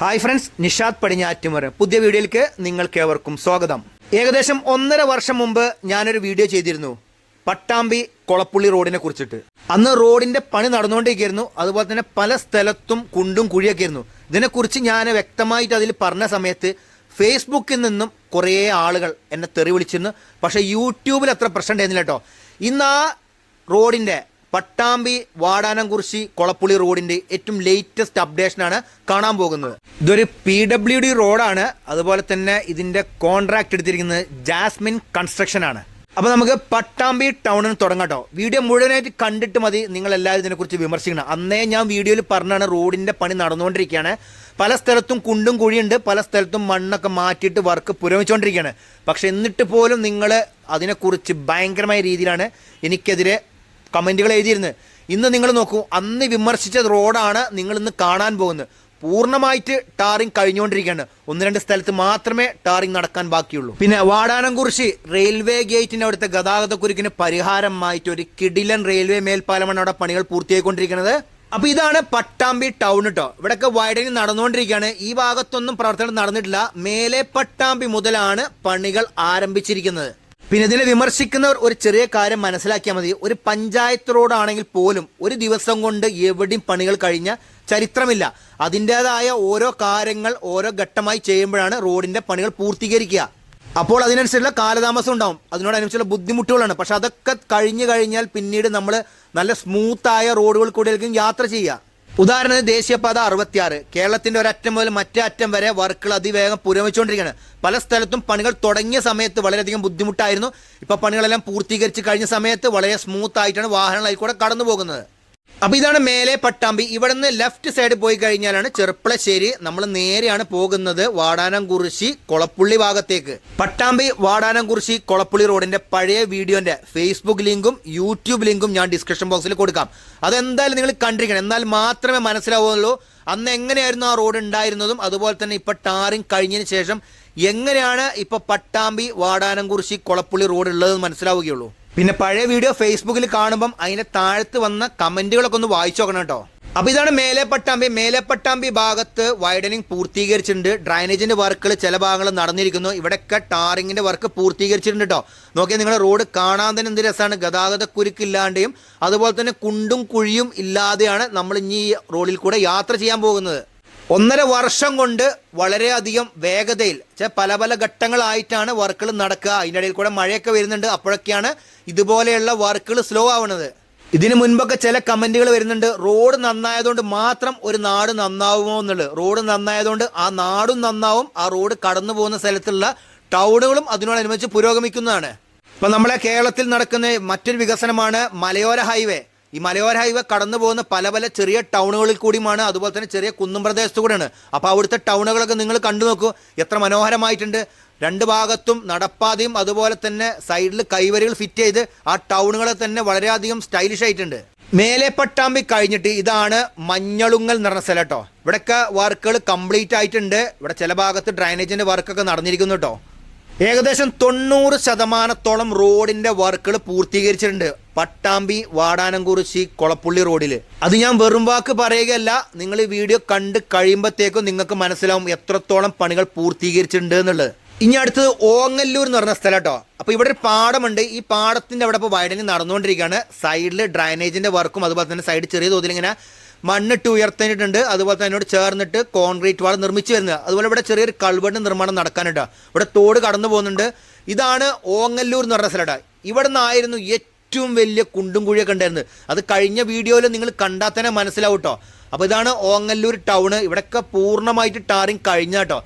Hi friends Nishad പടിഞ്ഞാറ്റുമറ് പുതിയ വീഡിയോയിലേക്ക് നിങ്ങൾക്കേവർക്കും സ്വാഗതം. ഏകദേശം ഒന്നര വർഷം മുമ്പ് ഞാനൊരു വീഡിയോ ചെയ്തിരുന്നു. പട്ടാമ്പി കൊളപ്പുള്ളി റോഡിനെ കുറിച്ചിട്ട്. അന്ന് റോഡിന്റെ പണി നടന്നുകൊണ്ടിരിക്കുകയായിരുന്നു അതുപോലെ തന്നെ പല സ്ഥലത്തും കുണ്ടും കുഴിയൊക്കെ ആയിരുന്നു. ഇതിനെക്കുറിച്ച് ഞാൻ വ്യക്തമായിട്ട് അതിൽ പറഞ്ഞ സമയത്ത് ഫേസ്ബുക്കിൽ നിന്നും കുറേ ആളുകൾ എന്നെ തെറി വിളിച്ചിരുന്നു. പക്ഷേ യൂട്യൂബിൽ അത്ര പ്രശ്നം ഉണ്ടായിരുന്നില്ല കേട്ടോ. ഇന്ന് ആ റോഡിന്റെ പട്ടാമ്പി വാടാനംകുറിശി കൊളപ്പുളി റോഡിന്റെ ഏറ്റവും ലേറ്റസ്റ്റ് അപ്ഡേഷനാണ് കാണാൻ പോകുന്നത്. ഇതൊരു പി ഡബ്ല്യു ഡി റോഡാണ്. അതുപോലെ തന്നെ ഇതിന്റെ കോൺട്രാക്ട് എടുത്തിരിക്കുന്നത് ജാസ്മിൻ കൺസ്ട്രക്ഷൻ ആണ്. അപ്പൊ നമുക്ക് പട്ടാമ്പി ടൗണിൽ തുടങ്ങാട്ടോ വീഡിയോ മുഴുവനായിട്ട് കണ്ടിട്ട് മതി. നിങ്ങൾ എല്ലാവരും ഇതിനെക്കുറിച്ച് വിമർശിക്കണം. അന്നേ ഞാൻ വീഡിയോയിൽ പറഞ്ഞാണ് റോഡിന്റെ പണി നടന്നുകൊണ്ടിരിക്കുകയാണ്. പല സ്ഥലത്തും കുണ്ടും കുഴിയുണ്ട്. പല സ്ഥലത്തും മണ്ണൊക്കെ മാറ്റിയിട്ട് വർക്ക് പുരോഗമിച്ചുകൊണ്ടിരിക്കുകയാണ്. പക്ഷെ എന്നിട്ട് പോലും നിങ്ങൾ അതിനെക്കുറിച്ച് ഭയങ്കരമായ രീതിയിലാണ് എനിക്കെതിരെ കമന്റുകൾ എഴുതിയിരുന്നത് ഇന്ന് നിങ്ങൾ നോക്കൂ അന്ന് വിമർശിച്ച റോഡാണ് നിങ്ങൾ ഇന്ന് കാണാൻ പോകുന്നത്. പൂർണമായിട്ട് ടാറിങ് കഴിഞ്ഞുകൊണ്ടിരിക്കുകയാണ്. ഒന്ന് രണ്ട് സ്ഥലത്ത് മാത്രമേ ടാറിങ് നടക്കാൻ ബാക്കിയുള്ളൂ. പിന്നെ വാടാനംകുറിശി റെയിൽവേ ഗേറ്റിന്റെ അവിടുത്തെ ഗതാഗതക്കുരുക്കിന് പരിഹാരമായിട്ട് ഒരു കിടിലൻ റെയിൽവേ മേൽപ്പാലമാണ് അവിടെ പണികൾ പൂർത്തിയായിക്കൊണ്ടിരിക്കുന്നത്. അപ്പൊ ഇതാണ് പട്ടാമ്പി ടൗൺ കേട്ടോ ഇവിടെയൊക്കെ വൈഡനിങ് നടന്നുകൊണ്ടിരിക്കുകയാണ്. ഈ ഭാഗത്തൊന്നും പ്രവർത്തനം നടന്നിട്ടില്ല. മേലെ പട്ടാമ്പി മുതലാണ് പണികൾ ആരംഭിച്ചിരിക്കുന്നത്. പിന്നെ ഇതിനെ വിമർശിക്കുന്നവർ ഒരു ചെറിയ കാര്യം മനസ്സിലാക്കിയാൽ മതി. ഒരു പഞ്ചായത്ത് റോഡാണെങ്കിൽ പോലും ഒരു ദിവസം കൊണ്ട് എവിടെയും പണികൾ കഴിഞ്ഞ ചരിത്രമില്ല. അതിന്റെതായ ഓരോ കാര്യങ്ങൾ ഓരോ ഘട്ടമായി ചെയ്യുമ്പോഴാണ് റോഡിന്റെ പണികൾ പൂർത്തീകരിക്കുക. അപ്പോൾ അതിനനുസരിച്ചുള്ള കാലതാമസം ഉണ്ടാവും. അതിനോടനുസരിച്ചുള്ള ബുദ്ധിമുട്ടുകളാണ്. പക്ഷെ അതൊക്കെ കഴിഞ്ഞു കഴിഞ്ഞാൽ പിന്നീട് നമ്മൾ നല്ല സ്മൂത്തായ റോഡുകൾ കൂടിയായിരിക്കും യാത്ര ചെയ്യുക. ഉദാഹരണത്തിന് ദേശീയപാത അറുപത്തിയാറ്. കേരളത്തിന്റെ ഒരറ്റം മുതൽ മറ്റേ അറ്റം വരെ വർക്കുകൾ അതിവേഗം പുരോഗമിച്ചുകൊണ്ടിരിക്കുകയാണ്. പല സ്ഥലത്തും പണികൾ തുടങ്ങിയ സമയത്ത് വളരെയധികം ബുദ്ധിമുട്ടായിരുന്നു. ഇപ്പൊ പണികളെല്ലാം പൂർത്തീകരിച്ച് കഴിഞ്ഞ സമയത്ത് വളരെ സ്മൂത്ത് ആയിട്ടാണ് വാഹനങ്ങൾ അതിൽ കൂടെ കടന്നു പോകുന്നത് അപ്പൊ ഇതാണ് മേലെ പട്ടാമ്പി. ഇവിടെ നിന്ന് ലെഫ്റ്റ് സൈഡ് പോയി കഴിഞ്ഞാലാണ് ചെറുപ്പളശ്ശേരി. നമ്മൾ നേരെയാണ് പോകുന്നത് വാടാനംകുറിശി കൊളപ്പുള്ളി ഭാഗത്തേക്ക്. പട്ടാമ്പി വാടാനംകുറിശി കൊളപ്പുള്ളി റോഡിന്റെ പഴയ വീഡിയോന്റെ ഫേസ്ബുക്ക് ലിങ്കും യൂട്യൂബ് ലിങ്കും ഞാൻ ഡിസ്ക്രിപ്ഷൻ ബോക്സിൽ കൊടുക്കാം. അതെന്തായാലും നിങ്ങൾ കണ്ടിരിക്കണം. എന്നാൽ മാത്രമേ മനസ്സിലാവുള്ളൂ അന്ന് എങ്ങനെയായിരുന്നു ആ റോഡ് ഉണ്ടായിരുന്നതും അതുപോലെ തന്നെ ഇപ്പൊ ടാറിങ് കഴിഞ്ഞതിന് ശേഷം എങ്ങനെയാണ് ഇപ്പൊ പട്ടാമ്പി വാടാനംകുറിശി കൊളപ്പുള്ളി റോഡ് ഉള്ളതെന്ന് മനസ്സിലാവുകയുള്ളൂ. പിന്നെ പഴയ വീഡിയോ ഫേസ്ബുക്കിൽ കാണുമ്പം അതിന്റെ താഴത്ത് വന്ന കമന്റുകളൊക്കെ ഒന്ന് വായിച്ചു നോക്കണം കേട്ടോ. അപ്പൊ ഇതാണ് മേലെ പട്ടാമ്പി മേലെ പട്ടാമ്പി ഭാഗത്ത് വൈഡനിങ് പൂർത്തീകരിച്ചിട്ടുണ്ട്. ഡ്രൈനേജിന്റെ വർക്കുകൾ ചില ഭാഗങ്ങൾ നടന്നിരിക്കുന്നു. ഇവിടെയൊക്കെ ടാറിങ്ങിന്റെ വർക്ക് പൂർത്തീകരിച്ചിട്ടുണ്ട് കേട്ടോ. നോക്കിയാൽ നിങ്ങൾ റോഡ് കാണാൻ തന്നെ എന്ത് രസമാണ്. ഗതാഗത കുരുക്കില്ലാണ്ടെയും അതുപോലെ തന്നെ കുണ്ടും കുഴിയും ഇല്ലാതെയാണ് നമ്മൾ ഇനി ഈ റോഡിൽ കൂടെ യാത്ര ചെയ്യാൻ പോകുന്നത്. ഒന്നര വർഷം കൊണ്ട് വളരെയധികം വേഗതയിൽ പല പല ഘട്ടങ്ങളായിട്ടാണ് വർക്കുകൾ നടക്കുക. അതിന്റെ ഇടയിൽ കൂടെ മഴയൊക്കെ വരുന്നുണ്ട്. അപ്പോഴൊക്കെയാണ് ഇതുപോലെയുള്ള വർക്കുകൾ സ്ലോ ആവുന്നത് ഇതിനു മുൻപൊക്കെ ചില കമന്റുകൾ വരുന്നുണ്ട്. റോഡ് നന്നായതുകൊണ്ട് മാത്രം ഒരു നാട് നന്നാവുമോ എന്നുള്ളത്. റോഡ് നന്നായതുകൊണ്ട് ആ നാടും നന്നാവും. ആ റോഡ് കടന്നു പോകുന്ന സ്ഥലത്തുള്ള ടൗണുകളും അതിനോടനുബന്ധിച്ച് പുരോഗമിക്കുന്നതാണ്. ഇപ്പം നമ്മളെ കേരളത്തിൽ നടക്കുന്ന മറ്റൊരു വികസനമാണ് മലയോര ഹൈവേ ഈ മലയോര ഹൈവേ കടന്നു പോകുന്ന പല പല ചെറിയ ടൗണുകളിൽ കൂടിയുമാണ് അതുപോലെ തന്നെ ചെറിയ കുന്നും പ്രദേശത്തു കൂടെയാണ്. അപ്പോൾ അവിടുത്തെ ടൗണുകളൊക്കെ നിങ്ങൾ കണ്ടു നോക്കൂ എത്ര മനോഹരമായിട്ടുണ്ട്. രണ്ട് ഭാഗത്തും നടപ്പാതയും അതുപോലെ തന്നെ സൈഡിൽ കൈവരികൾ ഫിറ്റ് ചെയ്ത് ആ ടൗണുകളെ തന്നെ വളരെയധികം സ്റ്റൈലിഷ് ആയിട്ടുണ്ട്. മേലെ പട്ടാമ്പി കഴിഞ്ഞിട്ട് ഇതാണ് മഞ്ഞളുങ്ങൽ എന്ന് പറഞ്ഞ സ്ഥലം കേട്ടോ. ഇവിടെയൊക്കെ വർക്കുകൾ കംപ്ലീറ്റ് ആയിട്ടുണ്ട്. ഇവിടെ ചില ഭാഗത്ത് ഡ്രൈനേജിന്റെ വർക്കൊക്കെ നടന്നിരിക്കുന്നു കേട്ടോ. ഏകദേശം തൊണ്ണൂറ് ശതമാനത്തോളം റോഡിന്റെ വർക്കുകൾ പൂർത്തീകരിച്ചിട്ടുണ്ട്. പട്ടാമ്പി വാടാനംകുറിശി കൊളപ്പുള്ളി റോഡിൽ അത് ഞാൻ വെറും വാക്ക് പറയുകയല്ല നിങ്ങൾ ഈ വീഡിയോ കണ്ട് കഴിയുമ്പോഴത്തേക്കും നിങ്ങൾക്ക് മനസ്സിലാവും എത്രത്തോളം പണികൾ പൂർത്തീകരിച്ചിട്ടുണ്ട് എന്നുള്ളത് ഇനി അടുത്തത് ഓങ്ങല്ലൂർ എന്ന് പറഞ്ഞ സ്ഥലം കേട്ടോ. അപ്പോൾ ഇവിടെ ഒരു പാടമുണ്ട്. ഈ പാടത്തിന്റെ അവിടെ ഇപ്പോൾ വൈഡനിങ് നടന്നുകൊണ്ടിരിക്കുകയാണ്. സൈഡിൽ ഡ്രൈനേജിന്റെ വർക്കും അതുപോലെ തന്നെ സൈഡ് ചെറിയ തോതിൽ ഇങ്ങനെ മണ്ണിട്ട് ഉയർത്തിയിട്ടുണ്ട്. അതുപോലെ തന്നെ അതിനോട് ചേർന്നിട്ട് കോൺക്രീറ്റ് വാൾ നിർമ്മിച്ചു വരുന്നത്. അതുപോലെ ഇവിടെ ചെറിയൊരു കൾവെട്ട് നിർമ്മാണം നടക്കാനുണ്ട് ഇവിടെ തോട് കടന്നു പോകുന്നുണ്ട്. ഇതാണ് ഓങ്ങല്ലൂർ എന്ന് പറഞ്ഞ സ്ഥലം ഇവിടെ നിന്നായിരുന്നു ഏറ്റവും വലിയ കുണ്ടും കുഴിയൊക്കെ ഉണ്ടായിരുന്നു അത് കഴിഞ്ഞ വീഡിയോയിൽ നിങ്ങൾ കണ്ടാൽ തന്നെ മനസ്സിലാവും കേട്ടോ അപ്പോൾ ഇതാണ് ഓങ്ങല്ലൂർ ടൗണ്. ഇവിടെയൊക്കെ പൂർണമായിട്ട് ടാറിങ് കഴിഞ്ഞ കേട്ടോ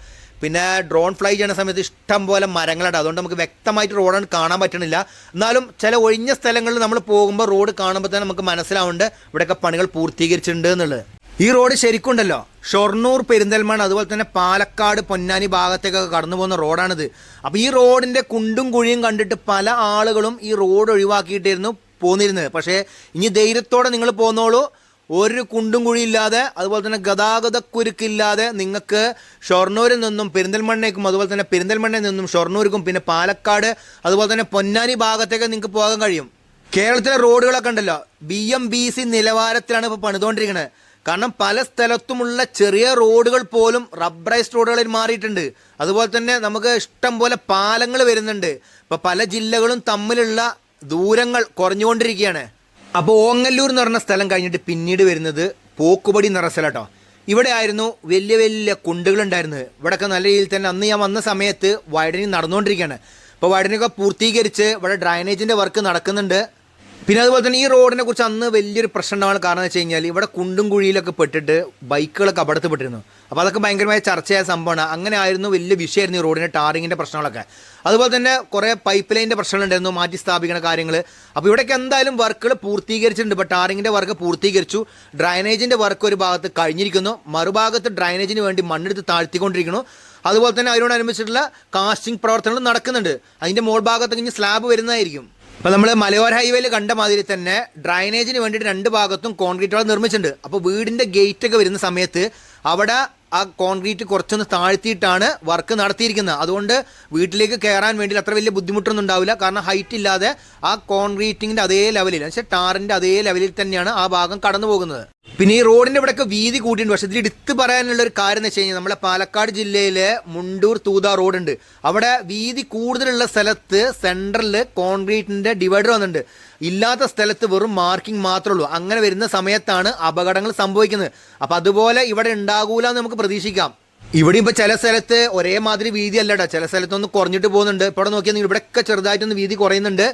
പിന്നെ ഡ്രോൺ ഫ്ലൈ ചെയ്യുന്ന സമയത്ത് ഇഷ്ടം പോലെ മരങ്ങളുണ്ട് അതുകൊണ്ട് നമുക്ക് വ്യക്തമായിട്ട് റോഡാണ് കാണാൻ പറ്റണില്ല. എന്നാലും ചില ഒഴിഞ്ഞ സ്ഥലങ്ങളിൽ നമ്മൾ പോകുമ്പോൾ റോഡ് കാണുമ്പോൾ തന്നെ നമുക്ക് മനസ്സിലാവുന്നുണ്ട് ഇവിടെയൊക്കെ പണികൾ പൂർത്തീകരിച്ചിട്ടുണ്ട് എന്നുള്ളത്. ഈ റോഡ് ശരിക്കുണ്ടല്ലോ? ഷൊർണൂർ പെരിന്തൽമണ്ണ അതുപോലെ തന്നെ പാലക്കാട് പൊന്നാനി ഭാഗത്തേക്കൊക്കെ കടന്നു പോകുന്ന റോഡാണിത്. അപ്പോൾ ഈ റോഡിന്റെ കുണ്ടും കുഴിയും കണ്ടിട്ട് പല ആളുകളും ഈ റോഡ് ഒഴിവാക്കിയിട്ടായിരുന്നു പോന്നിരുന്നത്. പക്ഷേ ഇനി ധൈര്യത്തോടെ നിങ്ങൾ പോന്നോളൂ. ഒരു കുണ്ടും കുഴിയില്ലാതെ അതുപോലെ തന്നെ ഗതാഗത കുരുക്കില്ലാതെ നിങ്ങൾക്ക് ഷൊർണൂരിൽ നിന്നും പെരിന്തൽമണ്ണയ്ക്കും അതുപോലെ തന്നെ പെരിന്തൽമണ്ണയിൽ നിന്നും ഷൊർണൂർക്കും പിന്നെ പാലക്കാട് അതുപോലെ തന്നെ പൊന്നാനി ഭാഗത്തേക്ക് നിങ്ങൾക്ക് പോകാൻ കഴിയും. കേരളത്തിലെ റോഡുകളൊക്കെ ഉണ്ടല്ലോ. ബി എം ബി സി നിലവാരത്തിലാണ് ഇപ്പോൾ പണിതുകൊണ്ടിരിക്കുന്നത് കാരണം പല സ്ഥലത്തുമുള്ള ചെറിയ റോഡുകൾ പോലും റബ്ബറൈസ്ഡ് റോഡുകളിൽ മാറിയിട്ടുണ്ട്. അതുപോലെ തന്നെ നമുക്ക് ഇഷ്ടം പോലെ പാലങ്ങൾ വരുന്നുണ്ട്. ഇപ്പൊ പല ജില്ലകളും തമ്മിലുള്ള ദൂരങ്ങൾ കുറഞ്ഞുകൊണ്ടിരിക്കുകയാണ്. അപ്പോൾ ഓങ്ങല്ലൂർ എന്ന് പറഞ്ഞ സ്ഥലം കഴിഞ്ഞിട്ട് പിന്നീട് വരുന്നത് പോക്കുപടി പറഞ്ഞ സ്ഥലം ഇവിടെ ആയിരുന്നു വലിയ വലിയ കുണ്ടുകൾ ഉണ്ടായിരുന്നത്. ഇവിടെയൊക്കെ നല്ല രീതിയിൽ തന്നെ അന്ന് ഞാൻ വന്ന സമയത്ത് വൈഡനിങ് നടന്നുകൊണ്ടിരിക്കുകയാണ്. അപ്പോൾ വൈഡനിങ് ഒക്കെ പൂർത്തീകരിച്ച് ഇവിടെ ഡ്രൈനേജിന്റെ വർക്ക് നടക്കുന്നുണ്ട്. പിന്നെ അതുപോലെ തന്നെ ഈ റോഡിനെ കുറിച്ച് അന്ന് വലിയൊരു പ്രശ്നം ഉണ്ടാവാൻ കാരണം എന്ന് വെച്ച് കഴിഞ്ഞാൽ ഇവിടെ കുണ്ടും കുഴിയിലൊക്കെ പെട്ടിട്ട് ബൈക്കുകളൊക്കെ അപകടത്തിപ്പെട്ടിരുന്നു അപ്പോൾ അതൊക്കെ ഭയങ്കരമായ ചർച്ചയായ സംഭവമാണ്. അങ്ങനെ ആയിരുന്നു വലിയ വിഷയമായിരുന്നു ഈ റോഡിന്റെ ടാറിങ്ങിന്റെ പ്രശ്നങ്ങളൊക്കെ. അതുപോലെ തന്നെ കുറേ പൈപ്പ് ലൈനിന്റെ പ്രശ്നങ്ങളുണ്ടായിരുന്നു മാറ്റി സ്ഥാപിക്കുന്ന കാര്യങ്ങൾ അപ്പോൾ ഇവിടേക്ക് എന്തായാലും വർക്കുകൾ പൂർത്തീകരിച്ചിട്ടുണ്ട്. ഇപ്പോൾ ടാറിങ്ങിന്റെ വർക്ക് പൂർത്തീകരിച്ചു. ഡ്രൈനേജിന്റെ വർക്ക് ഒരു ഭാഗത്ത് കഴിഞ്ഞിരിക്കുന്നു. മറുഭാഗത്ത് ഡ്രൈനേജിന് വേണ്ടി മണ്ണെടുത്ത് താഴ്ത്തിക്കൊണ്ടിരിക്കുന്നു. അതുപോലെ തന്നെ അതിനോടനുബന്ധിച്ചിട്ടുള്ള കാസ്റ്റിംഗ് പ്രവർത്തനങ്ങൾ നടക്കുന്നുണ്ട്. അതിന്റെ മോൾ ഭാഗത്ത് കഴിഞ്ഞ് സ്ലാബ് വരുന്നതായിരിക്കും. അപ്പോൾ നമ്മൾ മലയോര ഹൈവേയിൽ കണ്ട മാതിരി തന്നെ ഡ്രൈനേജിന് വേണ്ടിയിട്ട് രണ്ട് ഭാഗത്തും കോൺക്രീറ്റ് നിർമ്മിച്ചിട്ടുണ്ട്. അപ്പോൾ ഗേറ്റ് ഒക്കെ വരുന്ന സമയത്ത് അവിടെ ആ കോൺക്രീറ്റ് കുറച്ചൊന്ന് താഴ്ത്തിയിട്ടാണ് വർക്ക് നടത്തിയിരിക്കുന്നത്. അതുകൊണ്ട് വീട്ടിലേക്ക് കയറാൻ വേണ്ടി അത്ര വലിയ ബുദ്ധിമുട്ടൊന്നും ഉണ്ടാവില്ല. കാരണം ഹൈറ്റ് ഇല്ലാതെ ആ കോൺക്രീറ്റിങ്ങിന്റെ അതേ ലെവലിൽ പക്ഷേ ടാറിന്റെ അതേ ലെവലിൽ തന്നെയാണ് ആ ഭാഗം കടന്നു പോകുന്നത്. പിന്നെ ഈ റോഡിന്റെ ഇവിടെയൊക്കെ വീതി കൂട്ടിയിട്ടുണ്ട് പക്ഷേ ഇതിൽ എടുത്ത് പറയാനുള്ള ഒരു കാര്യം എന്ന് വെച്ച് കഴിഞ്ഞാൽ നമ്മളെ പാലക്കാട് ജില്ലയിലെ മുണ്ടൂർ തൂത റോഡുണ്ട് അവിടെ വീതി കൂടുതലുള്ള സ്ഥലത്ത് സെൻട്രലിൽ കോൺക്രീറ്റിന്റെ ഡിവൈഡർ വന്നിട്ടുണ്ട്. ഇല്ലാത്ത സ്ഥലത്ത് വെറും മാർക്കിംഗ് മാത്രമേ ഉള്ളൂ. അങ്ങനെ വരുന്ന സമയത്താണ് അപകടങ്ങൾ സംഭവിക്കുന്നത്. അപ്പം അതുപോലെ ഇവിടെ ഉണ്ടാകൂല എന്ന് നമുക്ക് പ്രതീക്ഷിക്കാം. ഇവിടെ ഇപ്പോൾ ചില സ്ഥലത്ത് ഒരേ മാതിരി വീതി അല്ലടാ ചില സ്ഥലത്തൊന്ന് കുറഞ്ഞിട്ട് പോകുന്നുണ്ട്. ഇപ്പോൾ നോക്കിയാൽ ഇവിടെയൊക്കെ ചെറുതായിട്ടൊന്ന് വീതി കുറയുന്നുണ്ട്.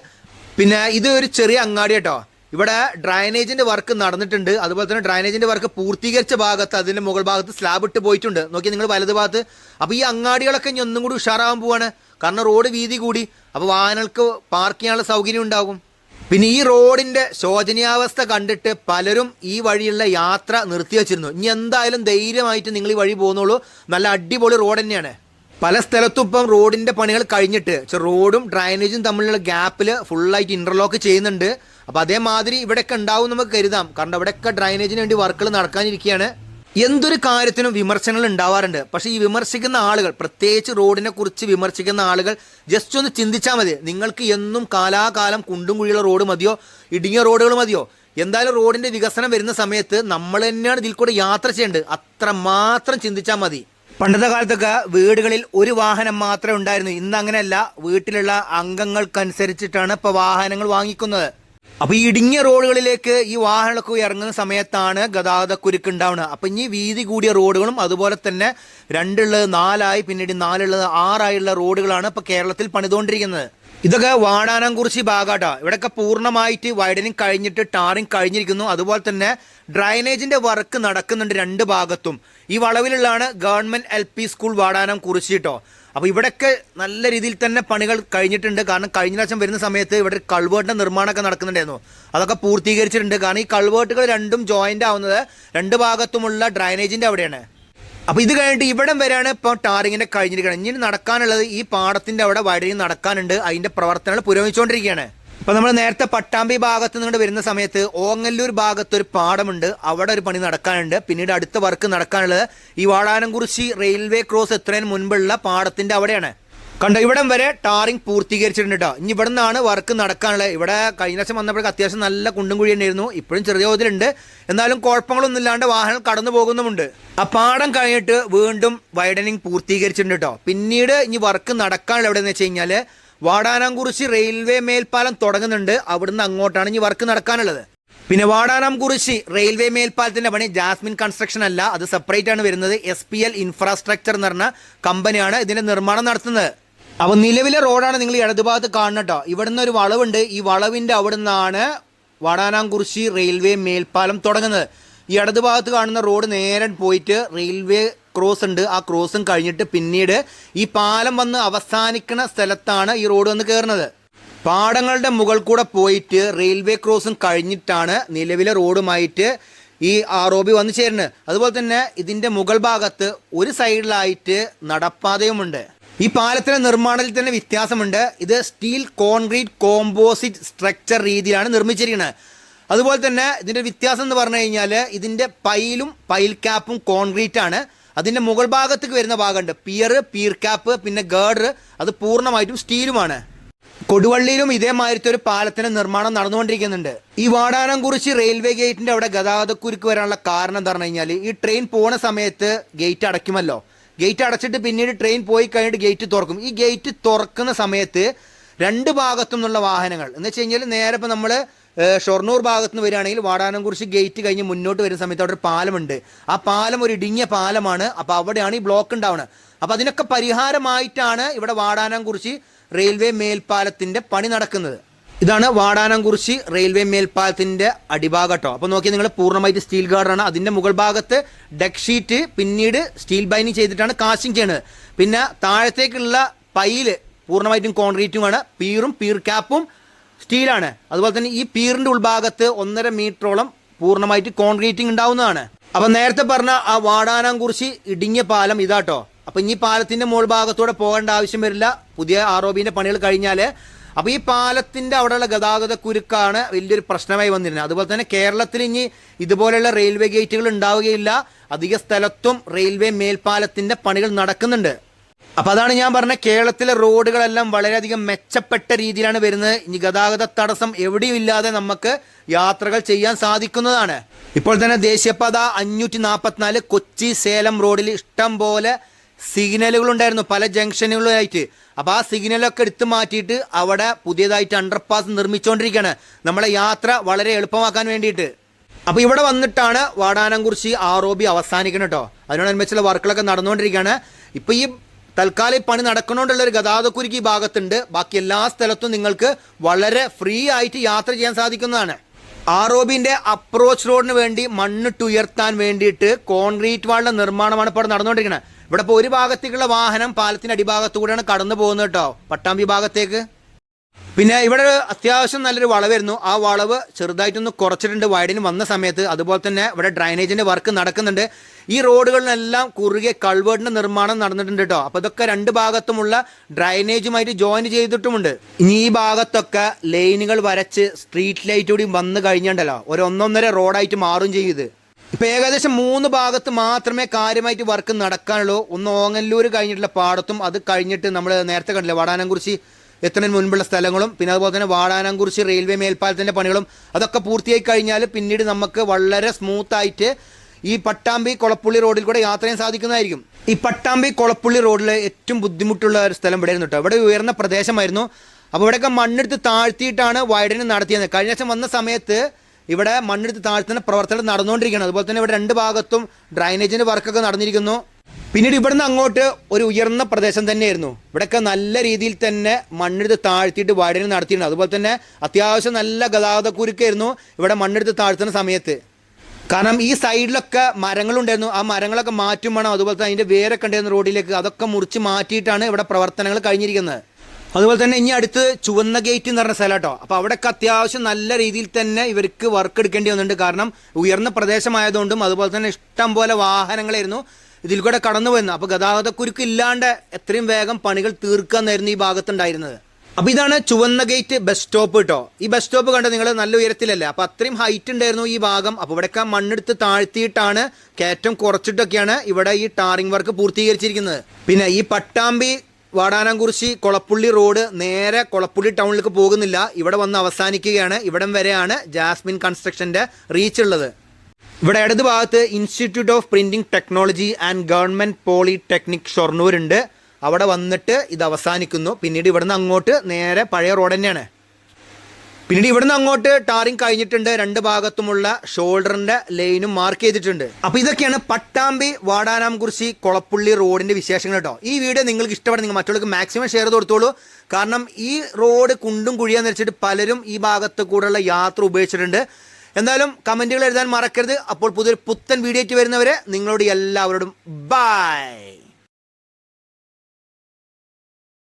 പിന്നെ ഇത് ഒരു ചെറിയ അങ്ങാടി കേട്ടോ. ഇവിടെ ഡ്രൈനേജിന്റെ വർക്ക് നടന്നിട്ടുണ്ട്. അതുപോലെ തന്നെ ഡ്രൈനേജിന്റെ വർക്ക് പൂർത്തീകരിച്ച ഭാഗത്ത് അതിന്റെ മുകൾ ഭാഗത്ത് സ്ലാബ് ഇട്ട് പോയിട്ടുണ്ട്. നോക്കി നിങ്ങൾ വലത് ഭാഗത്ത്. അപ്പോൾ ഈ അങ്ങാടികളൊക്കെ ഇനി ഒന്നും കൂടി ഉഷാറാവാൻ പോവാണ്. കാരണം റോഡ് വീതി കൂടി. അപ്പോൾ വാഹനങ്ങൾക്ക് പാർക്ക് ചെയ്യാനുള്ള സൗകര്യം ഉണ്ടാകും. പിന്നെ ഈ റോഡിന്റെ ശോചനീയാവസ്ഥ കണ്ടിട്ട് പലരും ഈ വഴിയുള്ള യാത്ര നിർത്തി വച്ചിരുന്നു. ഇനി എന്തായാലും ധൈര്യമായിട്ട് നിങ്ങൾ ഈ വഴി പോകുന്നുള്ളൂ. നല്ല അടിപൊളി റോഡ് തന്നെയാണ്. പല സ്ഥലത്തും ഇപ്പം റോഡിന്റെ പണികൾ കഴിഞ്ഞിട്ട് റോഡും ഡ്രൈനേജും തമ്മിലുള്ള ഗ്യാപ്പിൽ ഫുള്ളായിട്ട് ഇന്റർലോക്ക് ചെയ്യുന്നുണ്ട്. അപ്പോൾ അതേമാതിരി ഇവിടെയൊക്കെ ഉണ്ടാവും നമുക്ക് കരുതാം. കാരണം അവിടെയൊക്കെ ഡ്രൈനേജിന് വേണ്ടി വർക്കുകൾ നടക്കാനിരിക്കുകയാണ് എന്തൊരു കാര്യത്തിനും വിമർശനങ്ങൾ ഉണ്ടാവാറുണ്ട്. പക്ഷേ ഈ വിമർശിക്കുന്ന ആളുകൾ പ്രത്യേകിച്ച് റോഡിനെ കുറിച്ച് വിമർശിക്കുന്ന ആളുകൾ ജസ്റ്റ് ഒന്ന് ചിന്തിച്ചാൽ മതി. നിങ്ങൾക്ക് എന്നും കാലാകാലം കുണ്ടും കുഴിയുള്ള റോഡ് മതിയോ? ഇടുങ്ങിയ റോഡുകൾ മതിയോ? എന്തായാലും റോഡിന്റെ വികസനം വരുന്ന സമയത്ത് നമ്മൾ തന്നെയാണ് ഇതിൽ കൂടെ യാത്ര ചെയ്യേണ്ടത്. അത്ര മാത്രം ചിന്തിച്ചാൽ മതി. പണ്ടത്തെ കാലത്തൊക്കെ വീടുകളിൽ ഒരു വാഹനം മാത്രമേ ഉണ്ടായിരുന്നു. ഇന്ന് അങ്ങനെയല്ല. വീട്ടിലുള്ള അംഗങ്ങൾക്കനുസരിച്ചിട്ടാണ് ഇപ്പോൾ വാഹനങ്ങൾ വാങ്ങിക്കുന്നത്. അപ്പൊ ഈ ഇടുങ്ങിയ റോഡുകളിലേക്ക് ഈ വാഹനങ്ങളൊക്കെ ഇറങ്ങുന്ന സമയത്താണ് ഗതാഗത കുരുക്ക് ഉണ്ടാവുന്നത്. അപ്പൊ ഇനി വീതി കൂടിയ റോഡുകളും അതുപോലെ തന്നെ രണ്ടുള്ളത് നാലായി പിന്നീട് നാലുള്ളത് ആറായുള്ള റോഡുകളാണ് ഇപ്പൊ കേരളത്തിൽ പണിതുകൊണ്ടിരിക്കുന്നത്. ഇതൊക്കെ വാടാനം വാടാനാംകുറിശി ഭാഗാട്ടോ. ഇവിടെയൊക്കെ പൂർണമായിട്ട് വൈഡനിങ് കഴിഞ്ഞിട്ട് ടാറിങ് കഴിഞ്ഞിരിക്കുന്നു. അതുപോലെ തന്നെ ഡ്രൈനേജിന്റെ വർക്ക് നടക്കുന്നുണ്ട് രണ്ട് ഭാഗത്തും. ഈ വളവിലുള്ളതാണ് government L school Vadanam Kurussi കേട്ടോ അപ്പോൾ ഇവിടെയൊക്കെ നല്ല രീതിയിൽ തന്നെ പണികൾ കഴിഞ്ഞിട്ടുണ്ട്. കാരണം കഴിഞ്ഞ പ്രാവശ്യം വരുന്ന സമയത്ത് ഇവിടെ ഒരു കൾവേർട്ടിന്റെ നിർമ്മാണമൊക്കെ നടക്കുന്നുണ്ടായിരുന്നു. അതൊക്കെ പൂർത്തീകരിച്ചിട്ടുണ്ട്. കാരണം ഈ കൾവേർട്ടുകൾ രണ്ടും ജോയിന്റ് ആവുന്നത് രണ്ട് ഭാഗത്തുമുള്ള ഡ്രൈനേജിന്റെ അവിടെയാണ്. അപ്പോൾ ഇത് കഴിഞ്ഞിട്ട് ഇവിടം വരെയാണ് ഇപ്പോൾ ടാറിങ്ങിന്റെ കഴിഞ്ഞിരിക്കുന്നത്. ഇനി നടക്കാനുള്ളത് ഈ പാടത്തിന്റെ അവിടെ വഴി നടക്കാനുണ്ട്. അതിന്റെ പ്രവർത്തനങ്ങൾ പുരോഗമിച്ചുകൊണ്ടിരിക്കുകയാണ്. ഇപ്പൊ നമ്മൾ നേരത്തെ പട്ടാമ്പി ഭാഗത്ത് നിന്നുകൊണ്ട് വരുന്ന സമയത്ത് ഓങ്ങല്ലൂർ ഭാഗത്ത് ഒരു പാടമുണ്ട്. അവിടെ ഒരു പണി നടക്കാനുണ്ട്. പിന്നീട് അടുത്ത വർക്ക് നടക്കാനുള്ളത് ഈ വാടാനംകുറിശി റെയിൽവേ ക്രോസ് എത്രയും മുൻപുള്ള പാടത്തിന്റെ അവിടെയാണ്. കണ്ടോ ഇവിടം വരെ ടാറിംഗ് പൂർത്തീകരിച്ചിട്ടുണ്ട് കേട്ടോ ഇനി ഇവിടെ നിന്നാണ് വർക്ക് നടക്കാനുള്ളത്. ഇവിടെ കഴിഞ്ഞ വർഷം വന്നപ്പോഴേക്ക് അത്യാവശ്യം നല്ല കുണ്ടും കുഴി ഉണ്ടായിരുന്നു. ഇപ്പോഴും ചെറിയ തോതിലുണ്ട്. എന്നാലും കുഴപ്പങ്ങളൊന്നും ഇല്ലാണ്ട് വാഹനം കടന്നു പോകുന്നുമുണ്ട്. ആ പാടം കഴിഞ്ഞിട്ട് വീണ്ടും വൈഡനിങ് പൂർത്തീകരിച്ചിട്ടുണ്ട് കേട്ടോ പിന്നീട് ഇനി വർക്ക് നടക്കാനുള്ള എവിടെയെന്ന് വെച്ച് കഴിഞ്ഞാൽ വാടാനാംകുറിശി റെയിൽവേ മേൽപ്പാലം തുടങ്ങുന്നുണ്ട്. അവിടുന്ന് അങ്ങോട്ടാണ് ഇനി വർക്ക് നടക്കാനുള്ളത്. പിന്നെ വാടാനാംകുറിശി റെയിൽവേ മേൽപ്പാലത്തിന്റെ പണി ജാസ്മിൻ കൺസ്ട്രക്ഷൻ അല്ല. അത് സെപ്പറേറ്റ് ആണ് വരുന്നത്. എസ് പി എൽ ഇൻഫ്രാസ്ട്രക്ചർ എന്ന് പറഞ്ഞ കമ്പനിയാണ് ഇതിന്റെ നിർമ്മാണം നടത്തുന്നത്. അപ്പോൾ നിലവിലെ റോഡാണ് നിങ്ങൾ ഇടതുഭാഗത്ത് കാണുന്നത് കേട്ടോ ഇവിടുന്ന് ഒരു വളവുണ്ട്. ഈ വളവിന്റെ അവിടുന്നാണ് വാടാനാംകുറിശി റെയിൽവേ മേൽപ്പാലം തുടങ്ങുന്നത്. ഈ ഇടതുഭാഗത്ത് കാണുന്ന റോഡ് നേരെ പോയിട്ട് റെയിൽവേ ക്രോസ് ഉണ്ട്. ആ ക്രോസും കഴിഞ്ഞിട്ട് പിന്നീട് ഈ പാലം വന്ന് അവസാനിക്കുന്ന സ്ഥലത്താണ് ഈ റോഡ് വന്ന് കയറുന്നത്. പാടങ്ങളുടെ മുകൾ കൂടെ പോയിട്ട് റെയിൽവേ ക്രോസും കഴിഞ്ഞിട്ടാണ് നിലവിലെ റോഡുമായിട്ട് ഈ ആർ ഒ ബി വന്നു ചേരുന്നത്. അതുപോലെ തന്നെ ഇതിന്റെ മുകൾ ഭാഗത്ത് ഒരു സൈഡിലായിട്ട് നടപ്പാതയുമുണ്ട്. ഈ പാലത്തിന്റെ നിർമ്മാണത്തിൽ തന്നെ വ്യത്യാസമുണ്ട്. ഇത് സ്റ്റീൽ കോൺക്രീറ്റ് കോമ്പോസിറ്റ് സ്ട്രക്ചർ രീതിയിലാണ് നിർമ്മിച്ചിരിക്കുന്നത്. അതുപോലെ തന്നെ ഇതിന്റെ വ്യത്യാസം എന്ന് പറഞ്ഞു കഴിഞ്ഞാൽ ഇതിന്റെ പൈലും പൈൽ ക്യാപ്പും കോൺക്രീറ്റ് ആണ് അതിന്റെ മുകൾ ഭാഗത്തേക്ക് വരുന്ന ഭാഗമുണ്ട്. പിയർ പിയർ ക്യാപ്പ് പിന്നെ ഗേഡർ അത് പൂർണമായിട്ടും സ്റ്റീലുമാണ്. കൊടുവള്ളിയിലും ഇതേമാതിരത്തെ ഒരു പാലത്തിന്റെ നിർമ്മാണം നടന്നുകൊണ്ടിരിക്കുന്നുണ്ട്. ഈ വാടാനം കുറിച്ച് റെയിൽവേ ഗേറ്റിന്റെ അവിടെ ഗതാഗതക്കുരുക്ക് വരാനുള്ള കാരണം എന്താ പറഞ്ഞു കഴിഞ്ഞാൽ ഈ ട്രെയിൻ പോണ സമയത്ത് ഗേറ്റ് അടയ്ക്കുമല്ലോ. ഗേറ്റ് അടച്ചിട്ട് പിന്നീട് ട്രെയിൻ പോയി കഴിഞ്ഞിട്ട് ഗേറ്റ് തുറക്കും. ഈ ഗേറ്റ് തുറക്കുന്ന സമയത്ത് രണ്ട് ഭാഗത്തു നിന്നുള്ള വാഹനങ്ങൾ. എന്ന് വെച്ച് കഴിഞ്ഞാൽ നേരെ ഇപ്പം നമ്മൾ ഷൊർണൂർ ഭാഗത്ത് നിന്ന് വരികയാണെങ്കിൽ വാടാനംകുറിശി ഗേറ്റ് കഴിഞ്ഞ് മുന്നോട്ട് വരുന്ന സമയത്ത് അവിടെ ഒരു പാലമുണ്ട്. ആ പാലം ഒരു ഇടുങ്ങിയ പാലമാണ്. അപ്പോൾ അവിടെയാണ് ഈ ബ്ലോക്ക് ഉണ്ടാവുന്നത് അപ്പോൾ അതിനൊക്കെ പരിഹാരമായിട്ടാണ് ഇവിടെ വാടാനംകുറിശി റെയിൽവേ മേൽപ്പാലത്തിന്റെ പണി നടക്കുന്നത്. ഇതാണ് വാടാനംകുറിശി റെയിൽവേ മേൽപ്പാലത്തിന്റെ അടിഭാഗം കേട്ടോ അപ്പോൾ നോക്കി നിങ്ങൾ പൂർണമായിട്ട് സ്റ്റീൽ ഗാർഡാണ് അതിന്റെ മുകൾ ഭാഗത്ത് ഡെക്ക് ഷീറ്റ് പിന്നീട് സ്റ്റീൽ ബൈനിങ് ചെയ്തിട്ടാണ് കാസ്റ്റിംഗ് ചെയ്യുന്നത് പിന്നെ താഴത്തേക്കുള്ള പൈൽ പൂർണമായിട്ടും കോൺക്രീറ്റുമാണ് പീറും പീർ ക്യാപ്പും സ്റ്റീലാണ്. അതുപോലെ തന്നെ ഈ പീറിന്റെ ഉൾഭാഗത്ത് ഒന്നര മീറ്ററോളം പൂർണമായിട്ട് കോൺക്രീറ്റിംഗ് ഉണ്ടാവുന്നതാണ്. അപ്പൊ നേരത്തെ പറഞ്ഞ ആ വാടാനാംകുറിശി ഇടുങ്ങിയ പാലം ഇതാട്ടോ. അപ്പൊ ഇനി പാലത്തിന്റെ മുകൾ ഭാഗത്തൂടെ പോകേണ്ട ആവശ്യം വരില്ല. പുതിയ ആർ ഒ പണികൾ കഴിഞ്ഞാൽ അപ്പൊ ഈ പാലത്തിന്റെ അവിടെയുള്ള ഗതാഗത കുരുക്കാണ് വലിയൊരു പ്രശ്നമായി വന്നിരുന്നത്. അതുപോലെ തന്നെ കേരളത്തിൽ ഇനി ഇതുപോലെയുള്ള റെയിൽവേ ഗേറ്റുകൾ ഉണ്ടാവുകയില്ല. അധിക സ്ഥലത്തും റെയിൽവേ മേൽപ്പാലത്തിന്റെ പണികൾ നടക്കുന്നുണ്ട്. അപ്പൊ അതാണ് ഞാൻ പറഞ്ഞ കേരളത്തിലെ റോഡുകളെല്ലാം വളരെയധികം മെച്ചപ്പെട്ട രീതിയിലാണ് വരുന്നത്. ഇനി ഗതാഗത തടസ്സം എവിടെയും ഇല്ലാതെ നമുക്ക് യാത്രകൾ ചെയ്യാൻ സാധിക്കുന്നതാണ്. ഇപ്പോൾ തന്നെ ദേശീയപാത അഞ്ഞൂറ്റി നാൽപ്പത്തിനാല് കൊച്ചി സേലം റോഡിൽ ഇഷ്ടം പോലെ സിഗ്നലുകൾ ഉണ്ടായിരുന്നു പല ജംഗ്ഷനുകളായിട്ട് അപ്പോൾ ആ സിഗ്നലൊക്കെ എടുത്തു മാറ്റിയിട്ട് അവിടെ പുതിയതായിട്ട് അണ്ടർപാസ് നിർമ്മിച്ചുകൊണ്ടിരിക്കുകയാണ് നമ്മളെ യാത്ര വളരെ എളുപ്പമാക്കാൻ വേണ്ടിയിട്ട്. അപ്പോൾ ഇവിടെ വന്നിട്ടാണ് വാടാനംകുറിശി ആർ ഒ ബി അവസാനിക്കണം കേട്ടോ. അതിനോടനുബന്ധിച്ചുള്ള വർക്കുകളൊക്കെ നടന്നുകൊണ്ടിരിക്കുകയാണ്. ഇപ്പോൾ ഈ തൽക്കാലം പണി നടക്കണോണ്ടുള്ള ഒരു ഗതാഗതക്കുരുക്ക് ഈ ഭാഗത്തുണ്ട്. ബാക്കി എല്ലാ സ്ഥലത്തും നിങ്ങൾക്ക് വളരെ ഫ്രീ ആയിട്ട് യാത്ര ചെയ്യാൻ സാധിക്കുന്നതാണ്. ആർ ഒ ബിന്റെ അപ്രോച്ച് റോഡിന് വേണ്ടി മണ്ണ് ഉയർത്താൻ വേണ്ടിയിട്ട് കോൺക്രീറ്റ് വാളിന്റെ നിർമ്മാണമാണ് ഇപ്പോൾ നടന്നുകൊണ്ടിരിക്കുന്നത്. ഇവിടെ ഇപ്പോൾ ഒരു ഭാഗത്തേക്കുള്ള വാഹനം പാലത്തിന്റെ അടിഭാഗത്തൂടെയാണ് കടന്നു പോകുന്നത് കേട്ടോ. പട്ടാമ്പി ഭാഗത്തേക്ക്. പിന്നെ ഇവിടെ അത്യാവശ്യം നല്ലൊരു വളവായിരുന്നു ആ വളവ് ചെറുതായിട്ടൊന്ന് കുറച്ചിട്ടുണ്ട്. വൈഡിന് വന്ന സമയത്ത് അതുപോലെ തന്നെ ഇവിടെ ഡ്രൈനേജിന്റെ വർക്ക് നടക്കുന്നുണ്ട്. ഈ റോഡുകളിലെല്ലാം കുറുകെ കൾവേർഡിന്റെ നിർമ്മാണം നടന്നിട്ടുണ്ട് കേട്ടോ അപ്പോൾ ഇതൊക്കെ രണ്ട് ഭാഗത്തുമുള്ള ഡ്രൈനേജുമായിട്ട് ജോയിൻ ചെയ്തിട്ടുമുണ്ട്. ഇനി ഈ ഭാഗത്തൊക്കെ ലൈനുകൾ വരച്ച് സ്ട്രീറ്റ് ലൈറ്റ് കൂടി വന്നു കഴിഞ്ഞുണ്ടല്ലോ ഒരു ഒന്നൊന്നര റോഡായിട്ട് മാറും ചെയ്യും ഇത്. ഇപ്പൊ ഏകദേശം മൂന്ന് ഭാഗത്ത് മാത്രമേ കാര്യമായിട്ട് വർക്ക് നടക്കാനുള്ളൂ. ഒന്ന് ഓങ്ങല്ലൂർ കഴിഞ്ഞിട്ടുള്ള പാടത്തും അത് കഴിഞ്ഞിട്ട് നമ്മൾ നേരത്തെ കണ്ടില്ല വാടാനംകുറിശി എത്തുന്നതിന് മുൻപുള്ള സ്ഥലങ്ങളും പിന്നെ അതുപോലെ തന്നെ വാടാനംകുറിശി റെയിൽവേ മേൽപ്പാലത്തിന്റെ പണികളും അതൊക്കെ പൂർത്തിയായി കഴിഞ്ഞാൽ പിന്നീട് നമുക്ക് വളരെ സ്മൂത്ത് ആയിട്ട് ഈ പട്ടാമ്പി കൊളപ്പുള്ളി റോഡിൽ കൂടെ യാത്ര ചെയ്യാൻ സാധിക്കുന്നതായിരിക്കും. ഈ പട്ടാമ്പി കൊളപ്പുള്ളി റോഡിലെ ഏറ്റവും ബുദ്ധിമുട്ടുള്ള ഒരു സ്ഥലം ഇവിടെ ആയിരുന്നു കേട്ടോ. ഇവിടെ ഉയർന്ന പ്രദേശമായിരുന്നു. അപ്പോൾ ഇവിടെയൊക്കെ മണ്ണെടുത്ത് താഴ്ത്തിയിട്ടാണ് വൈഡനിങ് നടത്തിയത്. കഴിഞ്ഞ ദിവസം വന്ന സമയത്ത് ഇവിടെ മണ്ണെടുത്ത് താഴ്ത്തുന്ന പ്രവർത്തനം നടന്നുകൊണ്ടിരിക്കുകയാണ്. അതുപോലെ തന്നെ ഇവിടെ രണ്ട് ഭാഗത്തും ഡ്രൈനേജിന്റെ വർക്കൊക്കെ നടന്നിരിക്കുന്നു. പിന്നീട് ഇവിടുന്ന് അങ്ങോട്ട് ഒരു ഉയർന്ന പ്രദേശം തന്നെയായിരുന്നു. ഇവിടെയൊക്കെ നല്ല രീതിയിൽ തന്നെ മണ്ണെടുത്ത് താഴ്ത്തിയിട്ട് വഴി നടത്തിയിട്ടുണ്ട്. അതുപോലെ തന്നെ അത്യാവശ്യം നല്ല ഗതാഗതക്കുരുക്കായിരുന്നു ഇവിടെ മണ്ണെടുത്ത് താഴ്ത്തുന്ന സമയത്ത്. കാരണം ഈ സൈഡിലൊക്കെ മരങ്ങളുണ്ടായിരുന്നു. ആ മരങ്ങളൊക്കെ മാറ്റും വേണം. അതുപോലെ തന്നെ അതിന്റെ വേരൊക്കെ ഉണ്ടായിരുന്നു റോഡിലേക്ക്. അതൊക്കെ മുറിച്ച് മാറ്റിയിട്ടാണ് ഇവിടെ പ്രവർത്തനങ്ങൾ കഴിഞ്ഞിരിക്കുന്നത്. അതുപോലെ തന്നെ ഇനി അടുത്ത് ചുവന്ന ഗേറ്റ് എന്ന് പറഞ്ഞ സ്ഥലം കേട്ടോ. അപ്പോൾ അവിടെയൊക്കെ അത്യാവശ്യം നല്ല രീതിയിൽ തന്നെ ഇവർക്ക് വർക്ക് എടുക്കേണ്ടി വന്നിട്ടുണ്ട്. കാരണം ഉയർന്ന പ്രദേശമായതുകൊണ്ടും അതുപോലെ തന്നെ ഇഷ്ടം പോലെ വാഹനങ്ങളായിരുന്നു. ഇതിൽ കൂടെ കടന്നു പോയിരുന്നു അപ്പോൾ ഗതാഗതക്കുരുക്ക് ഇല്ലാണ്ട് എത്രയും വേഗം പണികൾ തീർക്കാന്നായിരുന്നു ഈ ഭാഗത്തുണ്ടായിരുന്നത്. അപ്പോൾ ഇതാണ് ചുവന്ന ഗേറ്റ് ബസ് സ്റ്റോപ്പ് കേട്ടോ ഈ ബസ് സ്റ്റോപ്പ് കണ്ട് നിങ്ങൾ നല്ല ഉയരത്തിലല്ലേ? അപ്പോൾ അത്രയും ഹൈറ്റ് ഉണ്ടായിരുന്നു ഈ ഭാഗം. അപ്പോൾ ഇവിടെയൊക്കെ മണ്ണെടുത്ത് താഴ്ത്തിയിട്ടാണ് കയറ്റം കുറച്ചിട്ടൊക്കെയാണ് ഇവിടെ ഈ ടാറിംഗ് വർക്ക് പൂർത്തീകരിച്ചിരിക്കുന്നത്. പിന്നെ ഈ പട്ടാമ്പി വാടാനംകുറിശി കൊളപ്പുള്ളി റോഡ് നേരെ കൊളപ്പുള്ളി ടൗണിലേക്ക് പോകുന്നില്ല. ഇവിടെ വന്ന് അവസാനിക്കുകയാണ്. ഇവിടം വരെയാണ് ജാസ്മിൻ കൺസ്ട്രക്ഷന്റെ റീച്ച് ഉള്ളത്. ഇവിടെ ഇടത് ഭാഗത്ത് institute of printing technology and government polytechnic Shoranur ഉണ്ട് അവിടെ വന്നിട്ട് ഇത് അവസാനിക്കുന്നു. പിന്നീട് ഇവിടുന്ന് അങ്ങോട്ട് നേരെ പഴയ റോഡ് തന്നെയാണ്. പിന്നീട് ഇവിടുന്ന് അങ്ങോട്ട് ടാറിങ് കഴിഞ്ഞിട്ടുണ്ട്. രണ്ട് ഭാഗത്തുമുള്ള ഷോൾഡറിന്റെ ലൈനും മാർക്ക് ചെയ്തിട്ടുണ്ട്. അപ്പൊ ഇതൊക്കെയാണ് പട്ടാമ്പി വാടാനാംകുറിശി കൊളപ്പുള്ളി റോഡിന്റെ വിശേഷങ്ങൾ കേട്ടോ. ഈ വീഡിയോ നിങ്ങൾക്ക് ഇഷ്ടപ്പെടും നിങ്ങൾ മറ്റുള്ളവർക്ക് മാക്സിമം ഷെയർ ചെയ്ത് കൊടുത്തോളൂ. കാരണം ഈ റോഡ് കുണ്ടും കുഴിയാന്ന് വെച്ചിട്ട് പലരും ഈ ഭാഗത്ത് കൂടെയുള്ള യാത്ര ഉപയോഗിച്ചിട്ടുണ്ട്. എന്തായാലും കമന്റുകൾ എഴുതാൻ മറക്കരുത്. അപ്പോൾ പുതിയൊരു പുത്തൻ വീഡിയോയ്ക്ക് വരുന്നവരെ നിങ്ങളോട് എല്ലാവരോടും ബൈ